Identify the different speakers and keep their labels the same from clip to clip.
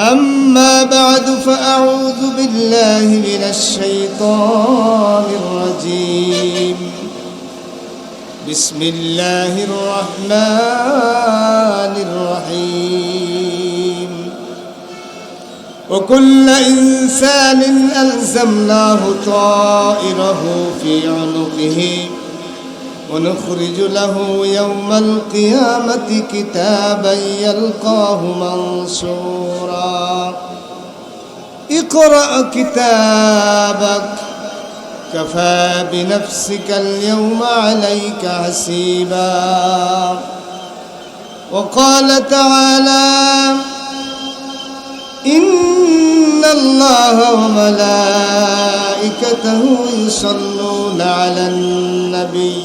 Speaker 1: أما بعد فأعوذ بالله من الشيطان الرجيم. بسم الله الرحمن الرحيم. وكل إنسان ألزمناه طائره في عنقه. ونخرج له يوم القيامة كتابا يلقاه منشورا اقرأ كتابك كفى بنفسك اليوم عليك حسيبا. وقال تعالى إن الله وملائكته يصلون على النبي.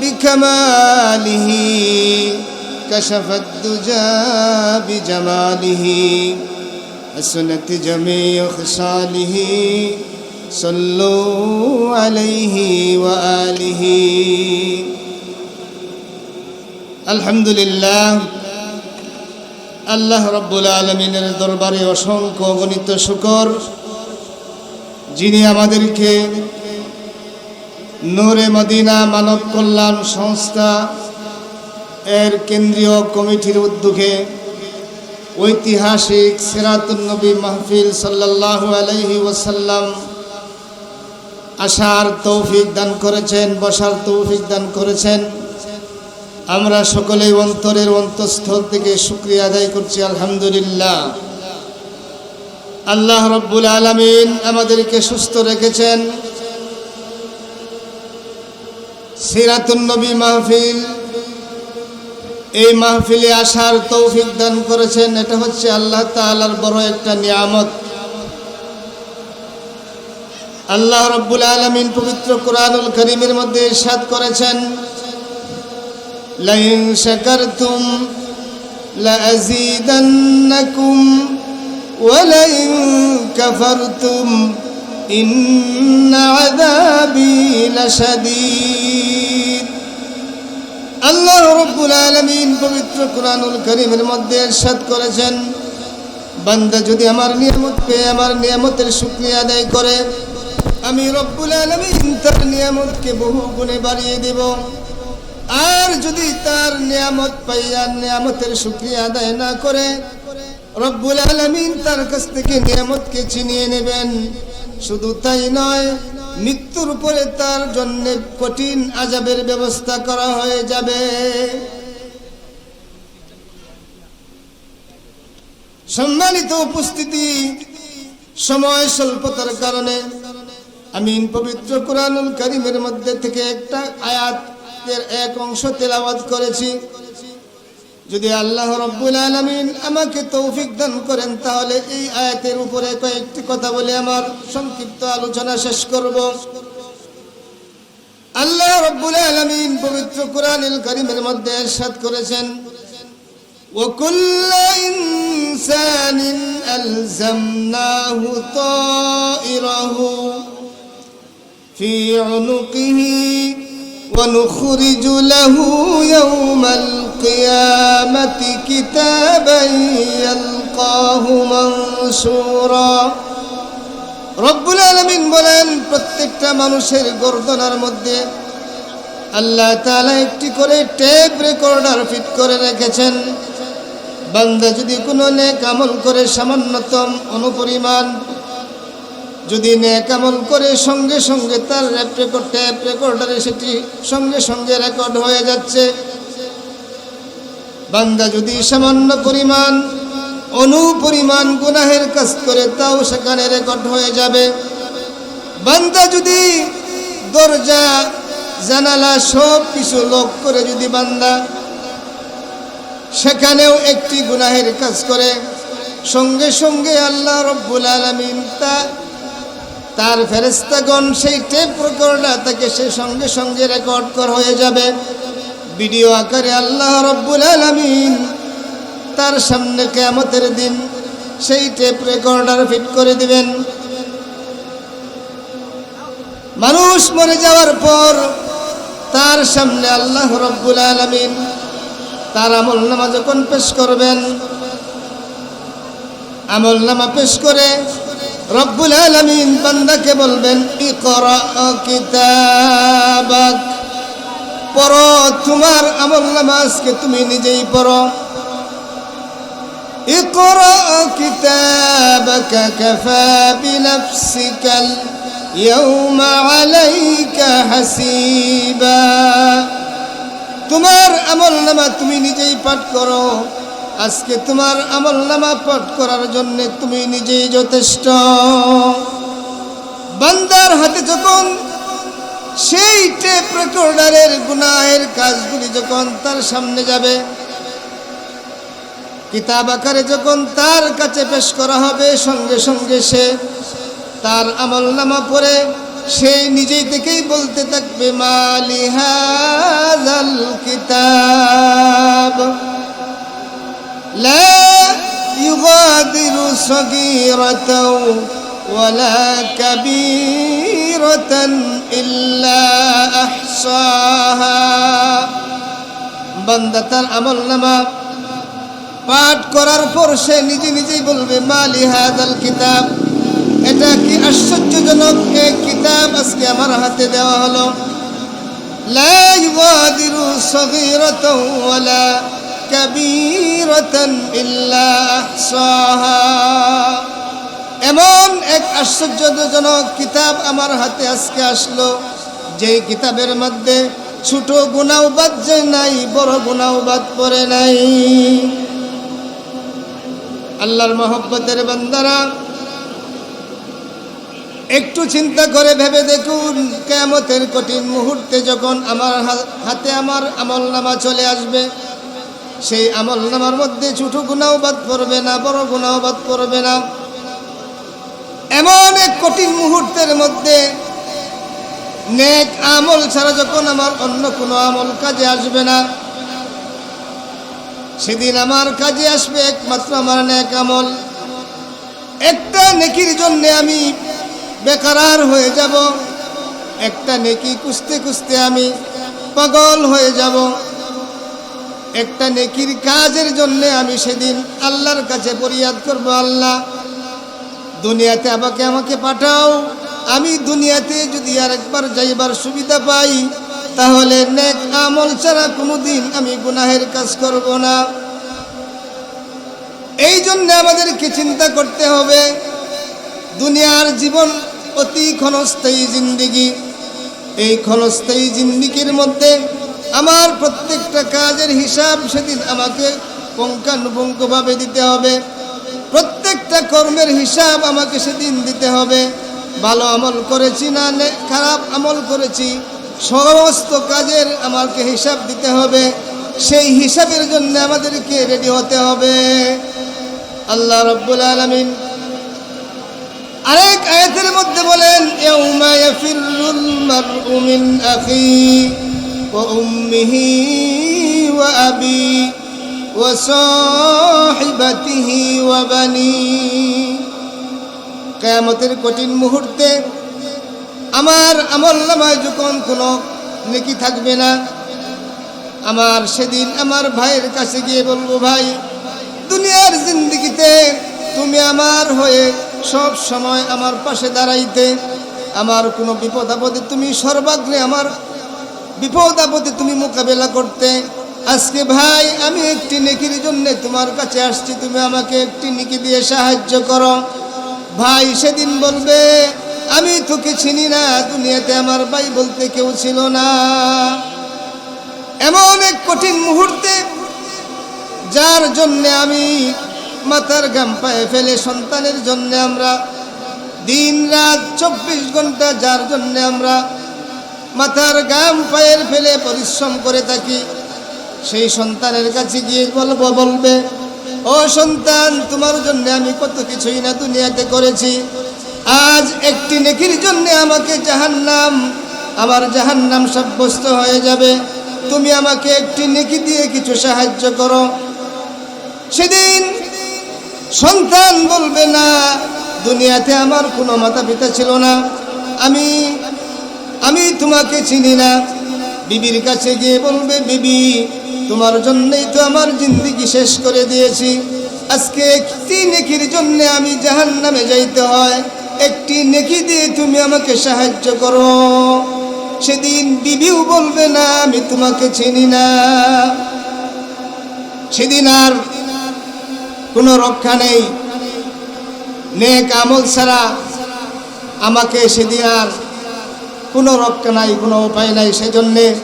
Speaker 1: بكماله كشف الدجى بجماله حسنت جميع خصاله صلوا عليه وآله الحمد لله আল্লাহ রব্বুল আলমিনের দরবারে অসংখ্য অগণিত শুকর যিনি আমাদেরকে নূরে মদিনা মানব কল্যাণ সংস্থা এর কেন্দ্রীয় কমিটির উদ্যোগে ঐতিহাসিক সিরাতুন্নবী মাহফিল সাল্লাহ আলহি ওসাল্লাম আসার তৌফিক দান করেছেন, বসার তৌফিক দান করেছেন। আমরা সকলেই অন্তরের অন্তঃস্থল থেকে শুক্রিয়া আদায় করছি, আলহামদুলিল্লাহ। আল্লাহ রব্বুল আলমিন আমাদেরকে সুস্থ রেখেছেন। সিরাতুন্নবী মাহফিল এই মাহফিলে আসার তৌফিক দান করেছেন এটা হচ্ছে আল্লাহ তালার বড় একটা নিয়ামত আল্লাহ রব্বুল আলমিন পবিত্র কোরআনুল করিমের মধ্যে ইরশাদ করেছেন لئن شكرتم لأزيدنكم ولئن كفرتم إن عذابي لشديد আল্লাহ রব্বুল আলমিন পবিত্র কোরআনুল করিমের মধ্যে সাদ করেছেন বান্দা যদি আমার নিয়ামত পেয়ে আমার নিয়ামতের শুক্রিয়া আদায় করে আমি রব্বুল আলমিন তার নিয়ামতকে বহু গুণে বাড়িয়ে দেব আর যদি তার নিয়ামত পাইয়া নিয়ামতের শুক্রিয়া আদায় না করে রব্বুল আলমিন তার কাছ থেকে নিয়ামতকে ছিনিয়ে নেবেন শুধু তাই নয়, মৃত্যুর উপরে তার জন্য কঠিন আজাবের ব্যবস্থা করা হয়ে যাবে। সম্মানিত উপস্থিতি, সময় স্বল্পতার কারণে আমি পবিত্র কোরআনুল করিমের মধ্যে থেকে একটা আয়াতের এক অংশ তেলাওয়াত করেছি। যদি আল্লাহ রব্বুল আলমিন আমাকে তৌফিক দান করেন তাহলে এই আয়াতের উপরে কয়েকটি কথা বলে আমার সংক্ষিপ্ত আলোচনা শেষ করব আল্লাহ রব্বুল আলমিন পবিত্র কোরআনুল করিমের মধ্যে এরশাদ করেছেন وكل إنسان ألزمناه طائره في عنقه ونخرج له يوم القيامة كتابا يلقاه منشورا রব্বুল আলমিন বলেন প্রত্যেকটা মানুষের গর্দনার মধ্যে আল্লাহ তাআলা একটি করে টেপ রেকর্ডার ফিট করে রেখেছেন বান্দা যদি কোনো নেক আমল করে সামান্যতম অনুপরিমাণ যদি নেক আমল করে সঙ্গে সঙ্গে তার র্যাপ রেকর্ড ট্যাপ রেকর্ডারে সেটি সঙ্গে সঙ্গে রেকর্ড হয়ে যাচ্ছে বান্দা যদি সামান্য পরিমাণ অনুপরিমাণ গুনাহের কাজ করে, তাও সেখানে রেকর্ড হয়ে যাবে। বান্দা যদি দরজা, জানালা সব কিছু লোক করে যদি বান্দা সেখানেও একটি গুনাহের কাজ করে, সঙ্গে সঙ্গে আল্লাহ রব্বুল আলমিন তা, তার ফেরেস্তাগণ সেই টেপ রেকর্ডার তাকে সে সঙ্গে সঙ্গে রেকর্ড কর হয়ে যাবে। ভিডিও আকারে আল্লাহ রব্বুল আলমিন তার সামনে কেয়ামতের দিন সেই টেপ রেকর্ডার ফিট করে দিবেন। মানুষ মরে যাওয়ার পর তার সামনে আল্লাহ রব্বুল আলমিন তার আমল নামা যখন পেশ করবেন, আমল নামা পেশ করে রব্বুল আলমিন বান্দাকে বলবেন, ইকরা কিতাবাক। পড়ো তোমার আমল নামা আজকে তুমি নিজেই পড়ো اقرأ كتابك كفى بنفسك اليوم عليك حسيبا তোমার আমল নামা তুমি নিজেই পাঠ করো আজকে তোমার আমল নামা পাঠ করার জন্য তুমি নিজেই যথেষ্ট বান্দার হাতে যখন সেই টেপ রেকর্ডারের গুনাহের কাজগুলি যখন তার সামনে যাবে, কিতাব আকারে যখন তার কাছে পেশ করা হবে, সঙ্গে সঙ্গে সে তার আমল নামা পড়ে, সে নিজেই থেকেই বলতে থাকবে মালিহাজাল কিতাব, লা ইউগাদিরু সগীরাতাও ولا كبيرة إلا أحصاها বান্দা তার আমল নামা পাঠ করার পর সে নিজে নিজেই বলবে মালি হাজাল কিতাব এটা কি আশ্চর্যজনক এই কিতাব আজকে আমার হাতে দেওয়া হলো লা ইউগাদিরু সগীরাতাও ওয়ালা কাবীরাতান ইল্লা আহসাহা এমন এক আশ্চর্যজনক কিতাব আমার হাতে আজকে আসলো, যেই কিতাবের মধ্যে ছোট গুণাও বাদ যায় নাই, বড় গুণাও বাদ পড়ে নাই। আল্লাহর মহব্বতের বান্দারা, একটু চিন্তা করে ভেবে দেখুন কেমতের কঠিন মুহূর্তে যখন আমার হাতে আমার আমল নামা চলে আসবে, সেই আমল নামার মধ্যে ছোট গুণাও বাদ পড়বে না, বড় গুণাও বাদ পড়বে না। এমন এক কঠিন মুহূর্তের মধ্যে নেক আমল ছাড়া যখন আমার অন্য কোনো আমল কাজে আসবে না, সেদিন আমার কাজে আসবে একমাত্র আমার নেক আমল। একটা নেকির জন্যে আমি বেকারার হয়ে যাব, একটা নেকি কুস্তে কুস্তে আমি পাগল হয়ে যাব। একটা নেকির কাজের জন্য আমি সেদিন আল্লাহর কাছে পরিয়াদ করব, আল্লাহ দুনিয়াতে আমাকে আমাকে পাঠাও। আমি দুনিয়াতে যদি আর একবার যাইবার সুবিধা পাই, তাহলে নেক আমল ছাড়া কোনোদিন আমি গুনাহের কাজ করব না। এই জন্য আমাদেরকে চিন্তা করতে হবে, দুনিয়ার জীবন অতি ক্ষণস্থায়ী জিন্দিগি। এই ক্ষণস্থায়ী জিন্দিগির মধ্যে আমার প্রত্যেকটা কাজের হিসাব সেদিন আমাকে পুঙ্খানুপুঙ্খভাবে দিতে হবে। প্রত্যেকটা কর্মের হিসাব আমাকে সেদিন দিতে হবে। ভালো আমল করেছি না খারাপ আমল করেছি, সমস্ত কাজের আমাকে হিসাব দিতে হবে। সেই হিসাবের জন্য আমাদেরকে রেডি হতে হবে। আল্লাহ রব্বুল আলমিন আরেক আয়াতের মধ্যে বলেন মিন আবি। সাহিবাতিহি ওয়া কিয়ামতের কঠিন মুহূর্তে আমার আমল নামায় যখন কোনো নেকি থাকবে না, আমার সেদিন আমার ভাইয়ের কাছে গিয়ে বলব, ভাই, দুনিয়ার জিন্দগিতে তুমি আমার হয়ে সব সময় আমার পাশে দাঁড়াইতে, আমার কোনো বিপদ আপদে তুমি সর্বাগ্রে আমার বিপদ আপদে তুমি মোকাবেলা করতে আজকে ভাই, আমি একটি নেকির জন্য তোমার কাছে আসছি, তুমি আমাকে একটি নেকি দিয়ে সাহায্য করো। ভাই সেদিন বলবে, আমি তোকে চিনি না, দুনিয়াতে আমার ভাই বলতে কেউ ছিল না। এমন এক কঠিন মুহূর্তে, যার জন্য আমি মাথার গাম পায়ে ফেলে সন্তানের জন্য আমরা দিন রাত চব্বিশ ঘণ্টা, যার জন্য আমরা মাথার গাম পায়ের ফেলে পরিশ্রম করে থাকি সেই সন্তানের কাছে গিয়ে বলব, বলবে, ও সন্তান, তোমার জন্য আমি কত কিছুই না দুনিয়াতে করেছি। আজ একটি নেকির জন্য আমাকে জাহান্নাম, আমার জাহান্নাম সাব্যস্ত হয়ে যাবে। তুমি আমাকে একটি নেকি দিয়ে কিছু সাহায্য করো। সেদিন সন্তান বলবে, না, দুনিয়াতে আমার কোনো মাতা পিতা ছিল না। আমি আমি তোমাকে চিনি না। বিবির কাছে গিয়ে বলবে, বিবি তোমার জন্যই তো আমার জিন্দিগি শেষ করে দিয়েছি। আজকে একটি নেকির জন্য আমি জাহান নামে যাইতে হয়। একটি নেকি দিয়ে তুমি আমাকে সাহায্য করো। সেদিন বিবিও বলবে, না, আমি তোমাকে চিনি না। সেদিন আর কোনো রক্ষা নেই। নেক আমল ছাড়া আমাকে সেদিন আর কোনো রক্ষা নাই, কোনো উপায় নাই। সেজন্যে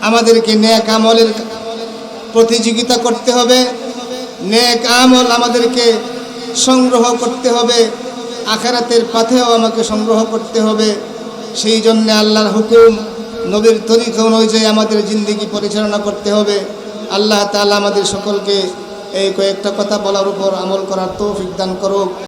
Speaker 1: আমাদেরকে নেক আমলের প্রতিযোগিতা করতে হবে। নেক আমল আমাদেরকে সংগ্রহ করতে হবে। আখারাতের পাথেও আমাকে সংগ্রহ করতে হবে। সেই জন্যে আল্লাহর হুকুম, নবীর তরিকা অনুযায়ী আমাদের জিন্দিগি পরিচালনা করতে হবে। আল্লাহ তাআলা আমাদের সকলকে এই কয়েকটা কথা বলার উপর আমল করার তৌফিক দান করুক।